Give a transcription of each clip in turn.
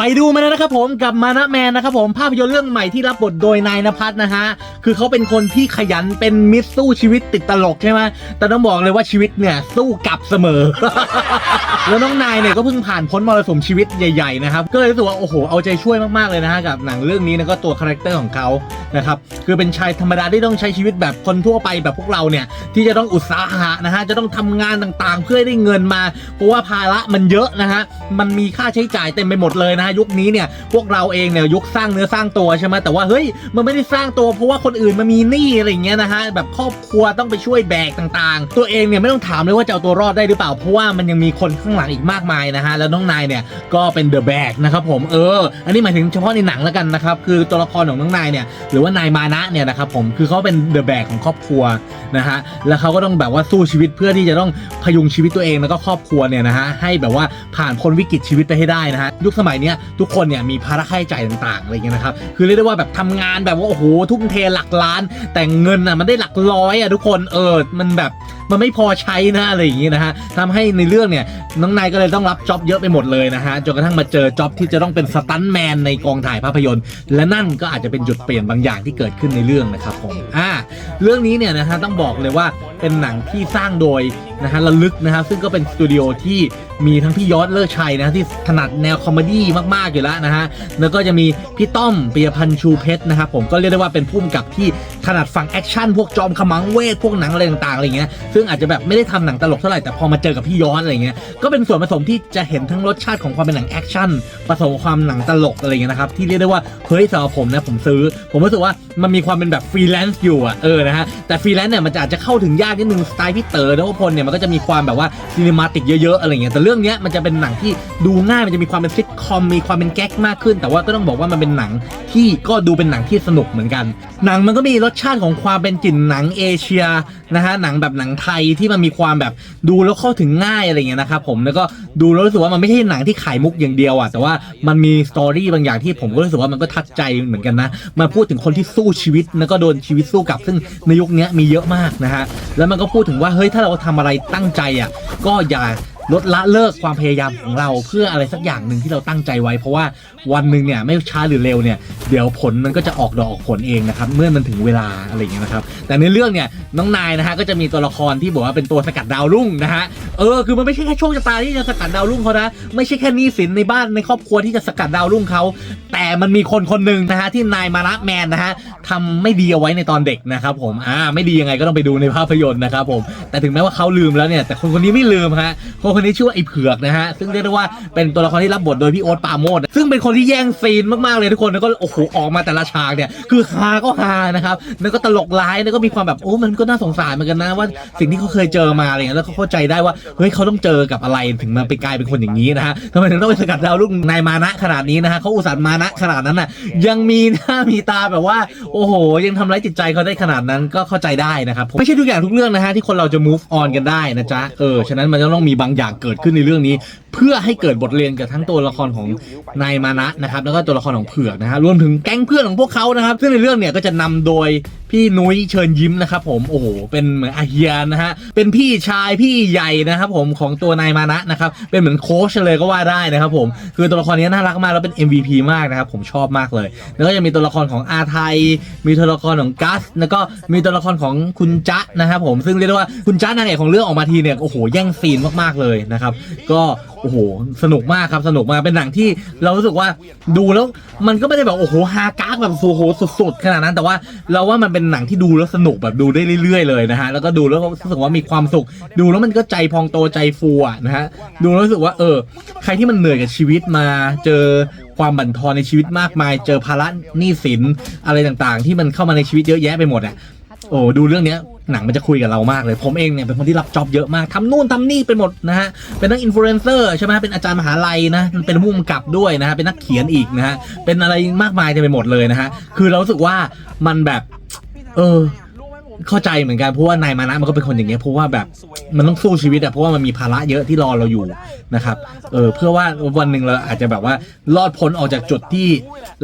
ไปดูมาแล้วนะครับผมกับมานะแมนนะครับผมภาพยนตร์เรื่องใหม่ที่รับบทโดยนายนภัสนะฮะคือเขาเป็นคนที่ขยันเป็นมิตรสู้ชีวิตติดตลกใช่ไหมแต่ต้องบอกเลยว่าชีวิตเนี่ยสู้กลับเสมอ แล้วน้องนายเนี่ยก็เพิ่งผ่านพ้นมรสุมชีวิตใหญ่ๆนะครับก็เลยรู้สึกว่าโอ้โหเอาใจช่วยมากๆเลยนะฮะกับหนังเรื่องนี้แล้วก็ตัวคาแรคเตอร์ของเขานะครับคือเป็นชายธรรมดาที่ต้องใช้ชีวิตแบบคนทั่วไปแบบพวกเราเนี่ยที่จะต้องอุตสาหะนะฮะจะต้องทำงานต่างๆ เพื่อได้เงินมา เพราะว่าภาระมันเยอะนะฮะมันมีค่าใช้จ่ายเต็มไปหมดเลยนะฮะยุคนี้เนี่ยพวกเราเองเนี่ยยุคสร้างเนื้อสร้างตัวใช่ไหมแต่ว่าเฮ้ยมันไม่ได้สร้างตัวเพราะว่าคนอื่นมันมีหนี้อะไรเงี้ยนะฮะแบบครอบครัวต้องไปช่วยแบกต่างๆ ตัวเองเนี่ยไม่ต้องถามเลยว่าจะเอาตัวรอดได้หรือเปล่าเพราะว่ามันยังมีคนข้างหลังอีกมากมายนะฮะแล้วน้องนายเนี่ยก็เป็นเดอะแบกนะครับผมเออ อันนี้หมายถึงเฉพาะในหนังแล้วกันนะครับคือตัวละครของน้องนายเนี่ยหรือว่านายมานะเนี่ยนะครับผมคือเขาเป็นเดอะแบกของครอบครัวนะฮะแล้วเขาก็ต้องแบบว่าสู้ชีวิตเพื่อที่จะต้องพยุงชีวิตตัวเองแล้วก็ครอบครัวเนี่ยนะฮะให้แบบว่าผ่านพ้นวิกฤตชีวิตไปให้ได้นะฮะยุคสมัยเนี้ยทุกคนเนี่ยมีภาระค่าใช้จ่ายต่างๆอะไรเงี้ยนะครับคือเรียกได้ว่าแบบทำงานแบบว่าโอ้โหทุ่มเทหลักล้าน แต่เงินอะมันได้หลักร้อยอะทุกคนเออมันแบบ มันไม่พอใช้นะอะไรอย่างงี้นะฮะทำให้ในเรื่องเนี่ยน้องนายก็เลยต้องรับจ็อบเยอะไปหมดเลยนะฮะจนกระทั่งมาเจอจ็อบที่จะต้องเป็นสตันแมนในกองถ่ายภาพยนตร์ และนั่นก็อาจจะเป็นจุดเปลี่ยนบางอย่างที่เกิดขึ้นในเรื่องนะครับผมอ่าเรื่องนี้เนี่ยนะฮะต้องบอกเลยว่าเป็นหนังที่สร้างโดย นะฮะระลึกนะครับซึ่งก็เป็นสตูดิโอที่มีทั้งพี่ยอดเลิศชัยนะที่ถนัดแนวคอมเมดี้มากๆอยู่แล้วนะฮะแล้วก็จะมีพี่ต้อมปิยพันธ์ชูเพชรนะครับผมก็เรียกได้ว่าเป็นผู้กำกับที่ถนัดฝั่งแอคชั่นพวกจอมขมังเวทพวกหนังอะไรต่างๆอะไรเงี้ยซึ่งอาจจะแบบไม่ได้ทำหนังตลกเท่าไหร่แต่พอมาเจอกับพี่ยอดอะไรเงี้ยก็เป็นส่วนผสมที่จะเห็นทั้งรสชาติของความเป็นหนังแอคชั่นผสมความหนังตลกอะไรเงี้ยนะครับที่เรียกได้ว่าเฮ้ยสำหรับผมนะผมซื้อ ผมรู้สึกว่ามันมีความเป็นแบบฟรีแลนซ์อยู่อะเออนะฮะแต่ฟรีแลนซ์เนี่ยมันจะอาจจะเข้าถึงยากนิดนึงสไตล์พี่เต๋อแล้วก็พลเนี่ยมันก็จะมีความแบบว่าซีนิมาติกเยอะๆอะไรเงี้ยแต่เรื่องเนี้ยมันจะเป็นหนังที่ดูง่ายมันจะมีความเป็นซิทคอมมีความเป็นแก๊กมากขึ้น แต่ว่าก็ต้องบอกว่ามันเป็นหนังที่ก็ดูเป็นหนังที่สนุกเหมือนกัน หนังมันก็มีรสชาติของความเป็นกลิ่นหนังเอเชียนะฮะหนังแบบหนังไทยที่มันมีความแบบดูแล้วเข้าถึงง่ายอะไรเงี้ยนะครับผมแล้วก็ดูแล้วรู้สึกว่ามันไม่ใช่หนังที่ขายมุกอย่างเดียวอะแต่ว่ามันมีสตอรี่บางอย่างที่ผมก็รู้สึกว่ามันก็ทัดใจเหมือนกันนะมาพูดถึงคนที่สู้ชีวิตแล้วก็โดนชีวิตสู้กลับซึ่งในยุคนี้มีเยอะมากนะฮะแล้วมันก็พูดถึงว่าเฮ้ยถ้าเราทำอะไรตั้งใจอะก็อย่า ลดละเลิกความพยายามของเราเพื่ออะไรสักอย่างหนึ่งที่เราตั้งใจไว้ เพราะว่าวันหนึ่งเนี่ยไม่ช้าหรือเร็วเนี่ยเดี๋ยวผลมันก็จะออกดอกออกผลเองนะครับเมื่อมันถึงเวลาอะไรอย่างเงี้ยนะครับแต่ในเรื่องเนี่ยน้องนายนะฮะก็จะมีตัวละครที่บอกว่าเป็นตัวสกัดดาวรุ่งนะฮะเออคือมันไม่ใช่แค่โชคชะตาที่จะสกัดดาวรุ่งเขานะไม่ใช่แค่หนี้สินในบ้านในครอบครัวที่จะสกัดดาวรุ่งเขาแต่มันมีคนคนหนึ่งนะฮะที่นายมานะแมนนะฮะทำไม่ดีเอาไว้ในตอนเด็กนะครับผมอ่าไม่ดียังไงก็ต้องไปดูในภาพยนตร์นะครับผมแต่ถึงแม้ว่าเขาลืมแล้วเนี่ยแต่คนคนนี้ไม่ลืมฮะคนคนนี้ชื่อว่าไอ้เผือกนะฮะ ซึ่งเรียกได้ว่าเป็นตัวละครที่รับบทโดยพี่โอ๊ตปาโมดซึ่งเป็นคนที่แย่งซีนมากๆเลยทุกคนแล้วก็โอ้โหออกมาแต่ละฉากเนี่ยคือฮาก็ฮานะครับแล้วก็ตลกร้ายแล้วก็มีความแบบโอ้มันก็น่าสงสารเหมือนกันนะว่าสิ่งที่เขาเคยเจอมาอะไรเงี้ยแล้วเขาเข้าใจได้ว่าเฮ้ยเขาต้องเจอกับอะไรถึงมาไปกลายเป็นคนอย่างนี้นะฮะทำไมถึงต้องไปสกัดดาวรุ่งนายมานะขนาดนี้นะฮะเขาอุตส่าห์มานะขนาดนั้นน่ะยังมีหน้ามีตาแบบว่า โอ้โห ยังทำร้ายจิตใจเขาได้ขนาดนั้นก็เข้าใจได้นะครับไม่ใช่ทุกอย่างทุกเรื่องนะฮะที่คนเราจะ move on กันได้นะจ๊ะเออฉะนั้นมันจะต้องมีบางอย่างเกิดขึ้นในเรื่องนี้ เพื่อให้เกิดบทเรียนกับทั้งตัวละครของนายมานะนะครับแล้วก็ตัวละครของเผือกนะฮะรวมถึงแก๊งเพื่อนของพวกเขานะครับ ซึ่งในเรื่องเนี่ยก็จะนำโดยพี่นุ้ยเชิญยิ้มนะครับผมโอ้โหเป็นเหมือนอาเฮียนะฮะเป็นพี่ชายพี่ใหญ่นะครับผมของตัวนายมานะนะครับเป็นเหมือนโค้ชเลยก็ว่าได้นะครับผมคือตัวละครนี้น่ารักมากแล้วเป็น MVP มากนะครับผมชอบมากเลย แล้วก็จะมีตัวละครของอาไทย มีตัวละครของกัสแล้วก็มีตัวละครของคุณจ๊ะนะครับผมซึ่งเรียกได้ว่าคุณจ๊ะนางเอกของเรื่องออกมาทีเนี่ยโอ้โหแย่งซีนมากๆเลยนะครับ ก็โอ้โหสนุกมากครับสนุกมากเป็นหนังที่เรารู้สึกว่าดูแล้วมันก็ไม่ได้แบบโอ้โหฮากากแบบโอ้โหสุดๆขนาดนั้น แต่ว่าเราว่ามันเป็นหนังที่ดูแล้วสนุกแบบดูได้เรื่อยๆเลยนะฮะแล้วก็ดูแล้วก็รู้สึกว่ามีความสุข ดูแล้วมันก็ใจพองโตใจฟูนะฮะดูแล้วรู้สึกว่าเออ ใครที่มันเหนื่อยกับชีวิตมาเจอความบั่นทอนในชีวิตมากมาย เจอภาระหนี้สินอะไรต่างๆ ที่มันเข้ามาในชีวิตเยอะแยะไปหมดอะ โอ้ดูเรื่องเนี้ยหนังมันจะคุยกับเรามากเลย ผมเองเนี่ยเป็นคนที่รับจ็อบเยอะมากทำนู่นทำนี่ไปหมดนะฮะเป็นนักอินฟลูเอนเซอร์ใช่ไหมเป็นอาจารย์มหาลัยนะเป็นผู้กำกับด้วยนะฮะเป็นนักเขียนอีกนะฮะเป็นอะไรมากมายเต็มไปหมดเลยนะฮะคือเราสึกว่ามันแบบเออเข้าใจเหมือนกันเพราะว่านายมานะมันก็เป็นคนอย่างเงี้ยเพราะว่าแบบมันต้องสู้ชีวิตอะเพราะว่ามันมีภาระเยอะที่รอเราอยู่นะครับเออเพื่อว่าวันหนึ่งเราอาจจะแบบว่ารอดพ้นออกจากจุดที่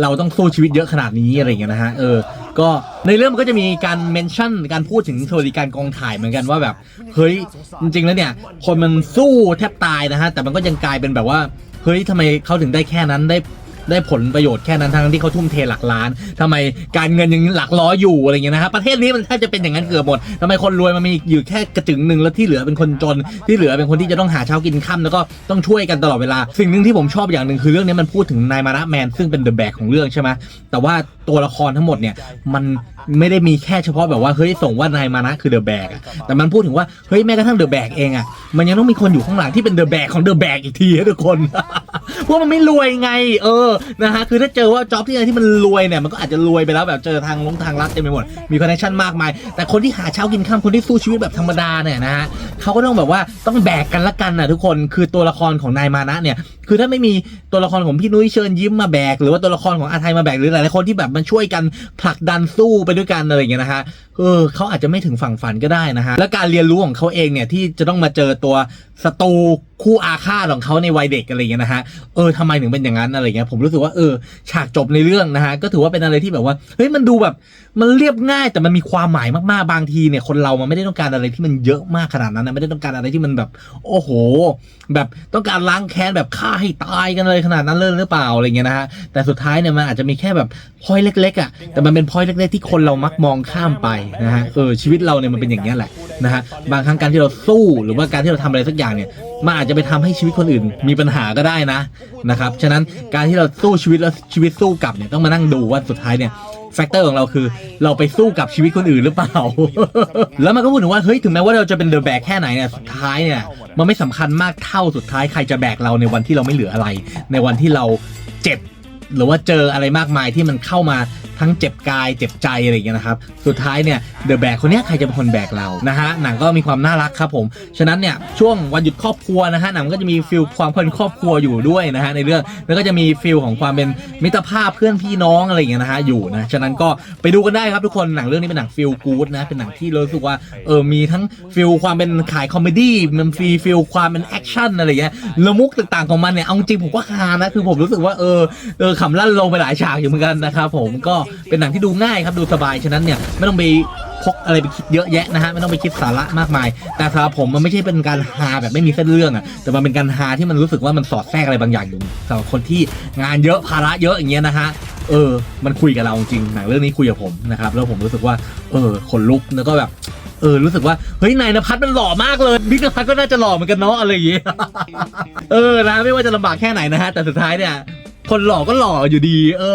เราต้องสู้ชีวิตเยอะขนาดนี้อะไรเงี้ยนะฮะเออ ก็ในเรื่องมันก็จะมีการเมนชั่นการพูดถึงสวัสดิการกองถ่ายเหมือนกันว่าแบบ เฮ้ย จริง ๆ แล้วเนี่ย คนมันสู้แทบตายนะฮะ แต่มันก็ยังกลายเป็นแบบว่า เฮ้ยทำไมเขาถึงได้แค่นั้นได้ ได้ผลประโยชน์แค่นั้นทั้งที่เขาทุ่มเทหลักล้านทำไมการเงินยังหลักร้อยอยู่อะไรเงี้ยนะครับประเทศนี้มันแทบจะเป็นอย่างนั้นเกือบหมดทำไมคนรวยมันมีอยู่แค่กระจึงหนึ่งแล้วที่เหลือเป็นคนจนที่เหลือเป็นคนที่จะต้องหาเช้ากินค่าแล้วก็ต้องช่วยกันตลอดเวลา สิ่งหนึ่งที่ผมชอบอย่างหนึ่งคือเรื่องนี้มันพูดถึงนายมาระแมนซึ่งเป็นเดอะแบกของเรื่องใช่ไหมแต่ว่าตัวละครทั้งหมดเนี่ยมัน ไม่ได้มีแค่เฉพาะแบบว่าเฮ้ยส่งว่านายมานะคือเดอะแบกอะแต่มันพูดถึงว่าเฮ้ยแม้กระทั่งเดอะแบกเองอะมันยังต้องมีคนอยู่ข้างหลังที่เป็นเดอะแบกของเดอะแบกอีกทีให้ทุกคนเพราะมันไม่รวยไง เออนะฮะคือถ้าเจอว่าจ็อบที่อะไรที่มันรวยเนี่ยมันก็อาจจะรวยไปแล้วแบบเจอทางลงทางลัดเต็มไปหมดมีคอนเนคชั่นมากมาย แต่คนที่หาเช้ากินข้ามคนที่สู้ชีวิตแบบธรรมดาเนี่ยนะฮะเขาก็ต้องแบบว่าต้องแบกกันละกันนะทุกคนคือตัวละครของนายมานะเนี่ยคือถ้าไม่มีตัวละครของพี่นุ้ยเชิญยิ้มมาแบก หรือว่าตัวละครของอาไทยมาแบกหรือหลายๆคนที่แบบมันช่วยกันผลักดันสู้ไปด้วยกันอะไรอย่างเงี้ยนะฮะเออเขาอาจจะไม่ถึงฝั่งฝันก็ได้นะฮะ และการเรียนรู้ของเขาเองเนี่ยที่จะต้องมาเจอตัวศัตรูคู่อาฆาตของเขาในวัยเด็กอะไรอย่างเงี้ยนะฮะ เออทำไมถึงเป็นอย่างนั้นอะไรเงี้ยผมรู้สึกว่าเออฉากจบในเรื่องนะฮะก็ถือว่าเป็นอะไรที่แบบว่าเฮ้ยมันดูแบบมันเรียบง่ายแต่มันมีความหมายมากๆบางทีเนี่ยคนเรามันไม่ได้ต้องการอะไรที่มันเยอะมากขนาดนั้นนะไม่ได้ต้องการอะไรที่มันแบบ โอ้โห แบบต้องการล้างแค้นแบบฆ่าให้ตายกันเลยขนาดนั้นเลยหรือเปล่าอะไรเงี้ยนะฮะแต่สุดท้ายเนี่ยมันอาจจะมีแค่แบบพอยเล็กๆอะแต่มันเป็นพอยเล็กๆที่คนเรามักมองข้ามไปนะฮะเออชีวิตเราเนี่ยมันเป็นอย่างนี้ยแหละนะฮะบางครั้งการที่เราสู้หรือว่าการที่เราทำอะไรสักอย่างเนี่ยมันอาจจะไปทำให้ชีวิตคนอื่น มีปัญหาก็ได้นะนะครับฉะนั้นการที่เราสู้ชีวิตแล้วชีวิตสู้กลับเนี่ยต้องมานั่งดูว่าสุดท้ายเนี่ยแฟกเตอร์ของเราคือเราไปสู้กับชีวิตคนอื่นหรือเปล่า แล้วมันก็พูดถึงว่าเฮ้ยถึงแม้ว่าเราจะเป็นเดอะแบกแค่ไหนเนี่ยสุดท้ายเนี่ยมันไม่สำคัญมากเท่าสุดท้ายใครจะแบกเราในวันที่เราไม่เหลืออะไร ในวันที่เราเจ็บ หรือว่าเจออะไรมากมายที่มันเข้ามาทั้งเจ็บกายเจ็บใจอะไรอย่างเงี้ยนะครับ สุดท้ายเนี่ยเดอะแบกคนเนี้ยใครจะเป็นคนแบกเรานะฮะหนังก็มีความน่ารักครับผมฉะนั้นเนี่ยช่วงวันหยุดครอบครัวนะฮะหนังก็จะมีฟิลความเป็นครอบครัวอยู่ด้วยนะฮะในเรื่องแล้วก็จะมีฟิลของความเป็นมิตรภาพเพื่อนพี่น้องอะไรอย่างเงี้ยนะฮะอยู่นะฉะนั้นก็ไปดูกันได้ครับทุกคนหนังเรื่องนี้เป็นหนังฟิลกู๊ดนะเป็นหนังที่รู้สึกว่าเออมีทั้งฟิลความเป็นขายคอมเมดี้มันฟีฟิลความเป็นแอคชั่นอะไรอย่างเงี้ยล้วมุกต่างๆของมันเนี่ยเอาจริงผมก็ฮานะคือผมรู้สึกว่าเออเออขำลั่นลงไปหลายฉากอยู่เหมือนกันนะครับผมก็เป็นหนังที่ดูง่ายครับดูสบายฉะนั้นเนี่ยไม่ต้องไปพกอะไรไปคิดเยอะแยะนะฮะไม่ต้องไปคิดสาระมากมาย แต่สำหรับผมมันไม่ใช่เป็นการฮาแบบไม่มีเส้นเรื่องอะแต่มันเป็นการฮาที่มันรู้สึกว่ามันสอดแทรกอะไรบางอย่างอยู่สำหรับคนที่งานเยอะภาระเยอะอย่างเงี้ยนะฮะเออ มันคุยกับเราจริงหนังเรื่องนี้คุยกับผมนะครับแล้วผมรู้สึกว่าเออขนลุกแล้วก็แบบเออรู้สึกว่าเฮ้ยนายนภัสมันหล่อมากเลยพี่นภัสก็น่าจะหล่อเหมือนกันเนาะอะไรอย่างเงี้ยเออนะไม่ว่าจะลำบากแค่ไหนนะฮะแต่สุดท้ายเนี่ย คนหล่อก็หล่ออยู่ดี เออ